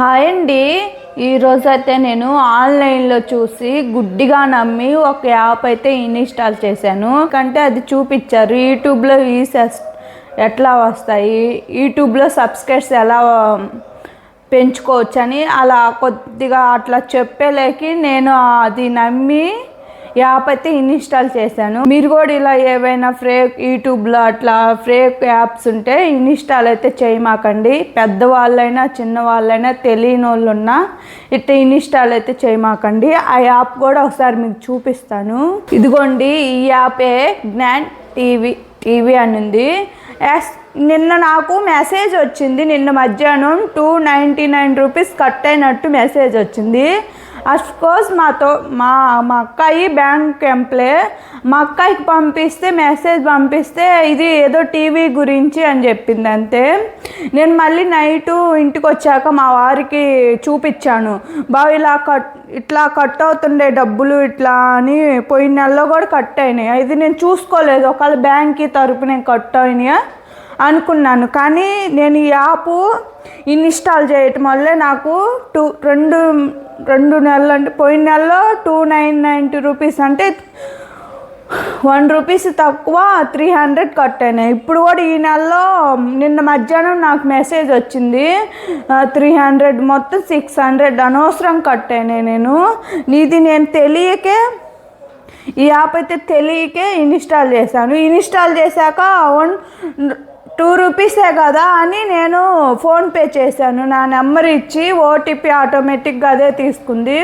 Hi అండి. ఈరోజు అయితే నేను ఆన్లైన్లో చూసి గుడ్డిగా నమ్మి ఒక యాప్ అయితే ఇన్స్టాల్ చేశాను. కంటే అది చూపించారు. యూట్యూబ్లో ఈసెస్ ఎట్లా వస్తాయి? యూట్యూబ్లో సబ్స్క్రైబ్స్ ఎలా పెంచుకోవచ్చని అలా కొద్దిగా అట్లా చెప్పేలేకి నేను అది నమ్మి యాప్ అయితే ఇన్స్టాల్ చేశాను. మీరు కూడా ఇలా ఏవైనా ఫేక్ యూట్యూబ్లో అట్లా ఫేక్ యాప్స్ ఉంటే ఇన్స్టాల్ అయితే చేయమాకండి. పెద్దవాళ్ళైనా చిన్నవాళ్ళైనా తెలియని వాళ్ళు ఉన్నా ఇట్లా ఇన్స్టాల్ అయితే చేయమాకండి. ఆ యాప్ కూడా ఒకసారి మీకు చూపిస్తాను. ఇదిగోండి ఈ యాపే జ్ఞాన్ టీవీ టీవీ అని ఉంది యాస్ నిన్న నాకు మెసేజ్ వచ్చింది. నిన్న మధ్యాహ్నం two ninety nine rupees cut అయినట్టు మెసేజ్ వచ్చింది. కోర్స్ మాతో మా మా అక్కాయి బ్యాంక్ ఎంప్లాయ్ మా అక్కాయికి పంపిస్తే మెసేజ్ పంపిస్తే ఇది ఏదో టీవీ గురించి అని చెప్పింది అంతే. నేను మళ్ళీ నైటు ఇంటికి వచ్చాక మా వారికి చూపించాను. బావ ఇలా కట్ ఇట్లా కట్ అవుతుండే డబ్బులు ఇట్లా అని పోయిన నెలలో కూడా కట్ అయినాయి. ఇది నేను చూసుకోలేదు. ఒకవేళ బ్యాంక్కి తరపున కట్ అయినాయా అనుకున్నాను. కానీ నేను ఈ యాప్ ఇన్స్టాల్ చేయటం వల్లే నాకు టూ రెండు రెండు నెలలు అంటే పోయిన నెలలో టూ నైన్ నైంటీ రూపీస్ అంటే వన్ రూపీస్ తక్కువ త్రీ హండ్రెడ్ కట్టాను ఇప్పుడు కూడా ఈ నెలలో నిన్న మధ్యాహ్నం నాకు మెసేజ్ వచ్చింది త్రీ హండ్రెడ్ మొత్తం సిక్స్ హండ్రెడ్ అనవసరం కట్టాను నేను. ఇది నేను తెలియకే ఈ యాప్ అయితే తెలియకే ఇన్స్టాల్ చేశాను. ఇన్స్టాల్ చేశాక వన్ టూ రూపీసే కదా అని నేను ఫోన్పే చేశాను. నా నెంబర్ ఇచ్చి ఓటీపీ ఆటోమేటిక్గా అదే తీసుకుంది.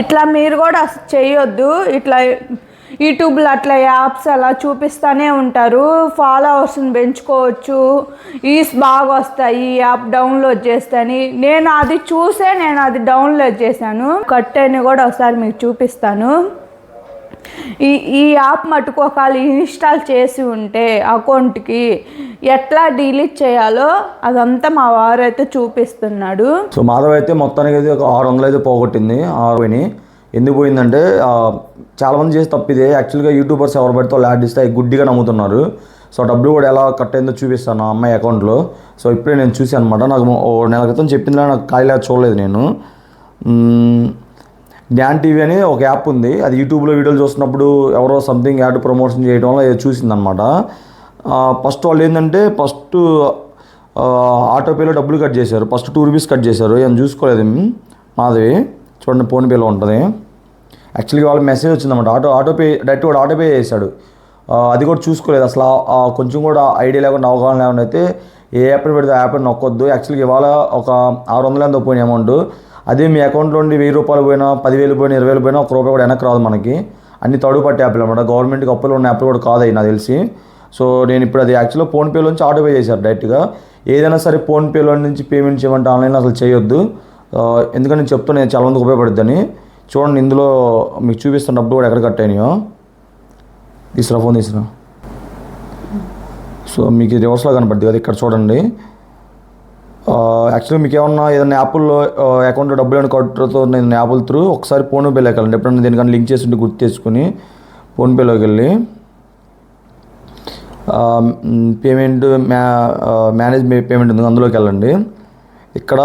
ఇట్లా మీరు కూడా అసలు చేయొద్దు. ఇట్లా యూట్యూబ్లో అట్లా యాప్స్ అలా చూపిస్తూనే ఉంటారు. ఫాలోవర్స్ని పెంచుకోవచ్చు. ఈస్ బాగా వస్తాయి. ఈ యాప్ డౌన్లోడ్ చేస్తాని. నేను అది చూసే నేను అది డౌన్లోడ్ చేశాను. కట్టని కూడా ఒకసారి మీకు చూపిస్తాను. ఈ ఈ యాప్ మటుకు ఒకవేళ ఇన్స్టాల్ చేసి ఉంటే అకౌంట్కి ఎట్లా డిలీట్ చేయాలో అదంతా మా వారు అయితే చూపిస్తున్నాడు. సో మాధవ్ అయితే మొత్తానికి అయితే ఒక ఆరు వందలు అయితే పోగొట్టింది ఆరు ఎందుకు పోయిందంటే చాలామంది చేసి తప్పిదే యాక్చువల్గా యూట్యూబర్స్ ఎవరు పడితే వాళ్ళు యాడ్ ఇస్తే గుడ్డిగా నమ్ముతున్నారు. సో డబ్బులు కూడా ఎలా కట్ అయిందో చూపిస్తాను ఆ అమ్మాయి అకౌంట్లో. సో ఇప్పుడే నేను చూసాను అనమాట నాకు ఓ నెల క్రితం చెప్పిందిలా నాకు ఖాళీ చూడలేదు నేను. జ్ఞాన్ టీవీ అని ఒక యాప్ ఉంది. అది యూట్యూబ్లో వీడియోలు చూస్తున్నప్పుడు ఎవరో సంథింగ్ యాడ్ ప్రమోషన్ చేయడం వల్ల చూసిందనమాట ఫస్ట్ వాళ్ళు ఏంటంటే ఫస్ట్ ఆటోపేలో డబ్బులు కట్ చేశారు. ఫస్ట్ టూ రూపీస్ కట్ చేశారు. ఏం చూసుకోలేదు. మాధవి చూడండి ఫోన్పేలో ఉంటుంది. యాక్చువల్గా వాళ్ళ మెసేజ్ వచ్చిందన్నమాట. ఆటో ఆటోపే డైరెక్ట్ కూడా ఆటోపే చేశాడు. అది కూడా చూసుకోలేదు. అసలు కొంచెం కూడా ఐడియా లేకుండా అవగాహన లేకుండా అయితే ఏ యాప్ని పెడితే ఆ యాప్ని నొక్కొద్దు. యాక్చువల్గా ఇవాళ ఒక ఆరు వందల ఎంతో పోయిన అమౌంట్. అదే మీ అకౌంట్లో నుండి వెయ్యి రూపాయలు పోయినా పదివేలు పోయినా ఇరవై వేలు పోయినా ఒక రూపాయి కూడా వెనక్కి రాదు మనకి. అన్ని తడుపు పట్టే యాప్లు అనమాట గవర్నమెంట్కి అప్పులు ఉన్న యాప్లు కూడా కాదు నాకు తెలిసి. సో నేను ఇప్పుడు అది యాక్చువల్గా ఫోన్పేలో నుంచి ఆటో పే చేశారు డైరెక్ట్గా ఏదైనా సరే ఫోన్పేలో నుంచి పేమెంట్ చేయమంటే ఆన్లైన్లో అసలు చేయొద్దు. ఎందుకంటే నేను చెప్తాను చాలా మందికి ఉపయోగపడుద్దని. చూడండి ఇందులో మీకు చూపిస్తున్న డబ్బులు కూడా ఎక్కడ కట్ అయినాయో. తీసుకురా ఫోన్ తీసుకురా. సో మీకు రివర్స్లో కనపడుతుంది కదా ఇక్కడ చూడండి. యాక్చువల్గా మీకు ఏమన్నా ఏదైనా యాప్లో అకౌంట్లో డబ్బులు ఏమైనా కట్టడంతో నేను యాప్ల త్రూ ఒకసారి ఫోన్పేలోకి వెళ్ళండి. ఎప్పుడైనా దీనికన్నా లింక్ చేసి ఉంటే గుర్తు తెచ్చుకుని ఫోన్పేలోకి వెళ్ళి పేమెంట్ మ్యా మేనేజ్ పేమెంట్ ఉంది అందులోకి వెళ్ళండి. ఇక్కడ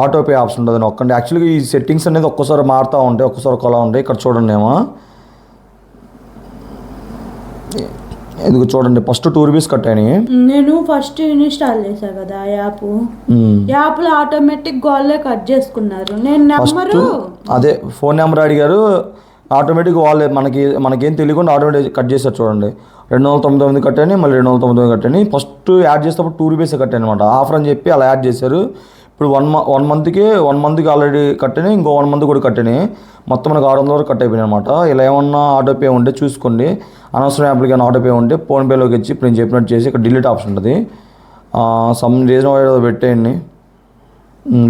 ఆటోపే ఆప్షన్ ఉంటుంది ఒక్కండి. యాక్చువల్గా ఈ సెట్టింగ్స్ అనేది ఒక్కోసారి మారుతూ ఉంటాయి ఒక్కోసారి ఒకలా ఉంటాయి. ఇక్కడ చూడండి ఏమో. ఎందుకు చూడండి ఫస్ట్ టూ రూపీస్ కట్ అయినాయి నేను ఫస్ట్ ఇన్స్టాల్ చేశా కదా యాప్. మ్మ్. యాప్లో ఆటోమేటిక్ గోల్లే కట్ చేసుకున్నారు. నేను నెంబరు అదే ఫోన్ నెంబర్ అడిగారు. ఆటోమేటిక్ వాళ్ళే మనకి మనకేం తెలియకుండా ఆటోమేటిక్ కట్ చేశారు చూడండి. రెండు వందల తొమ్మిది తొమ్మిది కట్టని మళ్ళీ రెండు వందల తొమ్మిది తొమ్మిది కట్టని ఫస్ట్ యాడ్ చేసేటప్పుడు టూ రూపీస్ కట్టాను అనమాట ఆఫర్ అని చెప్పి అలా యాడ్ చేశారు. ఇప్పుడు వన్ మంత్ వన్ మంత్కి వన్ మంత్కి ఆల్రెడీ కట్టిన ఇంకో వన్ మంత్ కూడా కట్టని మొత్తం మనకు ఆరు వందల వరకు కట్ అయిపోయినాయి అనమాట ఇలా ఏమన్నా ఆటోపే ఉంటే చూసుకోండి. అనవసరం యాప్లకి ఆటోపే ఉంటే ఫోన్పేలోకి ఇచ్చి ఇప్పుడు నేను చెప్పినట్టు చేసి ఇక్కడ డిలీట్ ఆప్షన్ ఉంటుంది. సమ్ రీజన్ ఏదో పెట్టేయండి.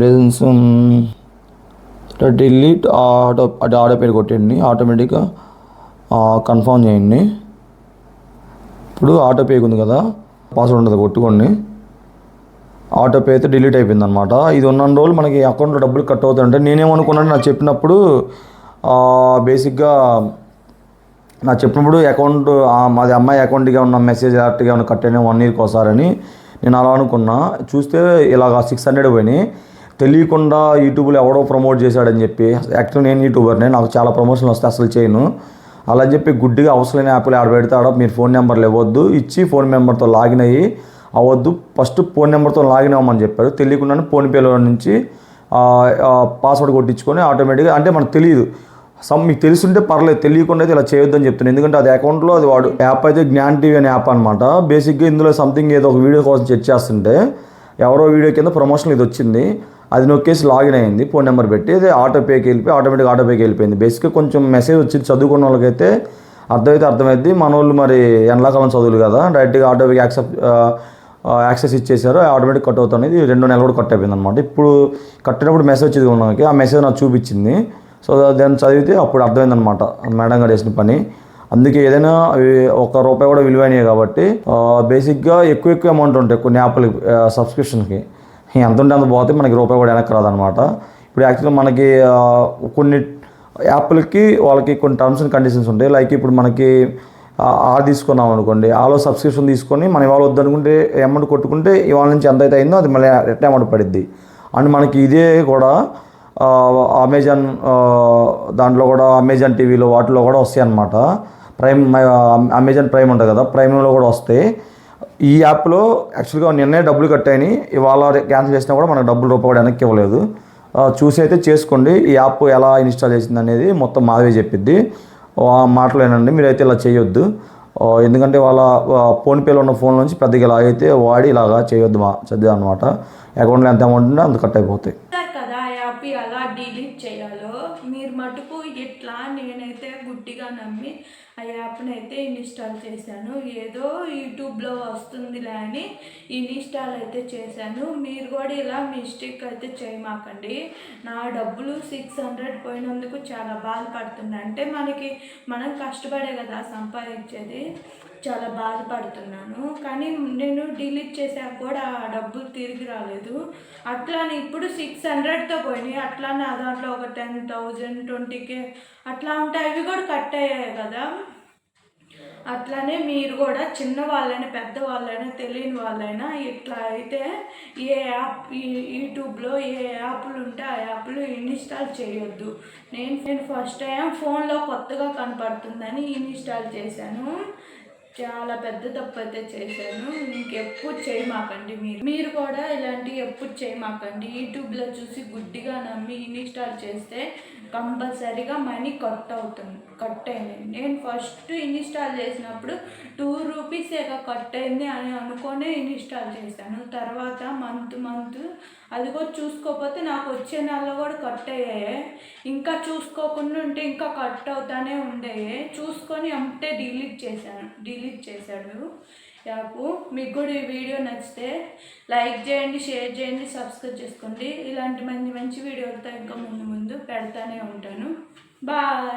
రీజన్స్ డిలీట్ ఆటో అంటే ఆటోపే కొట్టేయండి. ఆటోమేటిక్గా కన్ఫర్మ్ చేయండి. ఇప్పుడు ఆటోపే ఉంది కదా పాస్వర్డ్ ఉంటుంది కొట్టుకోండి. ఆటో పే అయితే డిలీట్ అయిపోయింది అనమాట ఇది ఉన్న రోజులు మనకి అకౌంట్లో డబ్బులు కట్ అవుతుంటే నేనేమనుకున్నాను నాకు చెప్పినప్పుడు బేసిక్గా నాకు చెప్పినప్పుడు అకౌంట్ మాది అమ్మాయి అకౌంట్గా ఉన్న మెసేజ్ డైరెక్ట్గా ఉన్న కట్ అయినా వన్ ఇయర్కి ఒకసారని నేను అలా అనుకున్నా. చూస్తే ఇలాగ సిక్స్ హండ్రెడ్ పోయినాయి. తెలియకుండా యూట్యూబ్లో ఎవడో ప్రమోట్ చేశాడని చెప్పి యాక్చువల్ నేను యూట్యూబర్నే నాకు చాలా ప్రమోషన్లు వస్తే అసలు చేయను. అలా అని చెప్పి గుడ్డిగా అవసరమైన యాప్లు ఆడ పెడతాడో. మీరు ఫోన్ నెంబర్లు ఇవ్వద్దు ఇచ్చి ఫోన్ నెంబర్తో లాగిన్ అయ్యి అవ్వద్దు ఫస్ట్ ఫోన్ నెంబర్తో లాగిన్ అవ్వమని చెప్పారు. తెలియకుండానే ఫోన్పేలో నుంచి పాస్వర్డ్ కొట్టించుకొని ఆటోమేటిక్గా అంటే మనకు తెలియదు. సమ్ మీకు తెలుసుంటే పర్లేదు తెలియకుండా అయితే ఇలా చేయొద్దని చెప్తున్నాను ఎందుకంటే అది అకౌంట్లో అది వాడు యాప్ అయితే జ్ఞాన్ టీవీ అనే యాప్ అనమాట బేసిక్గా ఇందులో సంథింగ్ ఏదో ఒక వీడియో కోసం చెక్ చేస్తుంటే ఎవరో వీడియో కింద ప్రమోషన్ ఇది వచ్చింది. అది నొక్కేసి లాగిన్ అయింది ఫోన్ నెంబర్ పెట్టి. అది ఆటోపేకి వెళ్ళిపోయి ఆటోమేటిక్ ఆటోపేకి వెళ్ళిపోయింది. బేసిక్గా కొంచెం మెసేజ్ వచ్చింది చదువుకున్న వాళ్ళకైతే అర్థమైతే అర్థమైంది మన వాళ్ళు మరి ఎండాకాలం చదువులు కదా డైరెక్ట్గా ఆటోపేకి యాక్సెప్ట్ యాక్సెస్ ఇచ్చేసారు ఆటోమేటిక్ కట్ అవుతుంది. ఇది రెండు నెలలు కూడా కట్ అయిపోయింది అనమాట ఇప్పుడు కట్టినప్పుడు మెసేజ్ వచ్చింది మనకి ఆ మెసేజ్ నాకు చూపించింది. సో దాన్ని చదివితే అప్పుడు అర్థమైందనమాట మేడం గారు చేసిన పని. అందుకే ఏదైనా అవి ఒక రూపాయి కూడా విలువైనవి కాబట్టి బేసిక్గా ఎక్కువ ఎక్కువ అమౌంట్ ఉంటాయి కొన్ని యాప్లకి సబ్స్క్రిప్షన్కి ఎంత ఉంటే అంత పోతే మనకి రూపాయి కూడా వెనక్కి రాదనమాట ఇప్పుడు యాక్చువల్గా మనకి కొన్ని యాప్లకి వాళ్ళకి కొన్ని టర్మ్స్ అండ్ కండిషన్స్ ఉంటాయి. లైక్ ఇప్పుడు మనకి ఆర్ తీసుకున్నాం అనుకోండి. ఆలో సబ్స్క్రిప్షన్ తీసుకొని మనం ఇవాళ వద్దనుకుంటే అమౌంట్ కొట్టుకుంటే ఇవాళ నుంచి ఎంత అయితే అయిందో అది మళ్ళీ రిటర్న్ అమౌంట్ పడిద్ది. అండ్ మనకి ఇదే కూడా అమెజాన్ దాంట్లో కూడా అమెజాన్ టీవీలో వాటిలో కూడా వస్తాయి అన్నమాట. ప్రైమ్ అమెజాన్ ప్రైమ్ ఉంటుంది కదా ప్రైమ్లో కూడా వస్తాయి. ఈ యాప్లో యాక్చువల్గా నిన్నే డబ్బులు కట్టాయని ఇవాళ క్యాన్సిల్ చేసినా కూడా మనకు డబ్బులు రూపాయి వెనక్కి ఇవ్వలేదు. చూసి అయితే చేసుకోండి. ఈ యాప్ ఎలా ఇన్స్టాల్ చేసింది అనేది మొత్తం మాధవి చెప్పిద్ది. మాటలేనండి మీరైతే ఇలా చేయొద్దు. ఎందుకంటే వాళ్ళ ఫోన్పేలో ఉన్న ఫోన్ నుంచి పెద్దగా ఇలా అయితే వాడి ఇలాగా చేయొద్దు మా చదివా అనమాట అకౌంట్లో ఎంత అమౌంట్ ఉంటే అంత కట్ అయిపోతాయి. చూస్తారు ఆ యాప్ ఎలా డిలీట్ చేయాలో మీరు మటుకు ఇట్లా నేనైతే గుడ్డిగా నమ్మి ఆ యాప్ని అయితే ఇన్స్టాల్ చేశాను. ఏదో యూట్యూబ్లో వస్తుందిలే అని ఇన్స్టాల్ అయితే చేశాను. మీరు కూడా ఇలా మిస్టేక్ అయితే చేయమాకండి. నా డబ్బులు సిక్స్ హండ్రెడ్ పోయినందుకు చాలా బాధపడుతుంది అంటే మనకి మనం కష్టపడే కదా సంపాదించేది. చాలా బాధపడుతున్నాను. కానీ నేను డిలీట్ చేశాక కూడా ఆ డబ్బులు తిరిగి రాలేదు. అట్లానే ఇప్పుడు సిక్స్ హండ్రెడ్తో పోయినాయి. అట్లానే దాంట్లో ఒక టెన్ థౌజండ్ ట్వంటీ కే అట్లా ఉంటే అవి కూడా కట్ అయ్యాయి కదా. అట్లానే మీరు కూడా చిన్న వాళ్ళైనా పెద్ద వాళ్ళైనా తెలియని వాళ్ళైనా ఇట్లా అయితే ఏ యాప్ యూట్యూబ్లో ఏ యాప్లు ఉంటే ఆ యాప్లు ఇన్స్టాల్ చేయొద్దు. నేను నేను ఫస్ట్ టైం ఫోన్లో కొత్తగా కనపడుతుందని ఇన్స్టాల్ చేశాను. చాలా పెద్ద తప్పు అయితే చేశాను. ఇంకెప్పుడు చేయమాకండి మీరు. మీరు కూడా ఇలాంటివి ఎప్పుడు చేయమాకండి. యూట్యూబ్లో చూసి గుడ్డిగా నమ్మి ఇన్స్టాల్ చేస్తే కంపల్సరీగా మనీ కట్ అవుతుంది కట్ అయింది. నేను ఫస్ట్ ఇన్స్టాల్ చేసినప్పుడు టూ రూపీస్ ఏక కట్ అయింది అని అనుకునే ఇన్స్టాల్ చేశాను. తర్వాత మంత్ మంత్ అది కూడా చూసుకోకపోతే నాకు వచ్చే నెలలో కూడా కట్ అయ్యాయి. ఇంకా చూసుకోకుండా ఉంటే ఇంకా కట్ అవుతానే ఉండేవి చూసుకొని అంతే డిలీట్ చేశాను డిలీట్ చేశాడు. యాపు మీకు కూడా ఈ వీడియో నచ్చితే లైక్ చేయండి షేర్ చేయండి సబ్స్క్రైబ్ చేసుకోండి. ఇలాంటి మంచి మంచి వీడియోలతో ఇంకా ముందు ముందు పెడతానే ఉంటాను. బాయ్!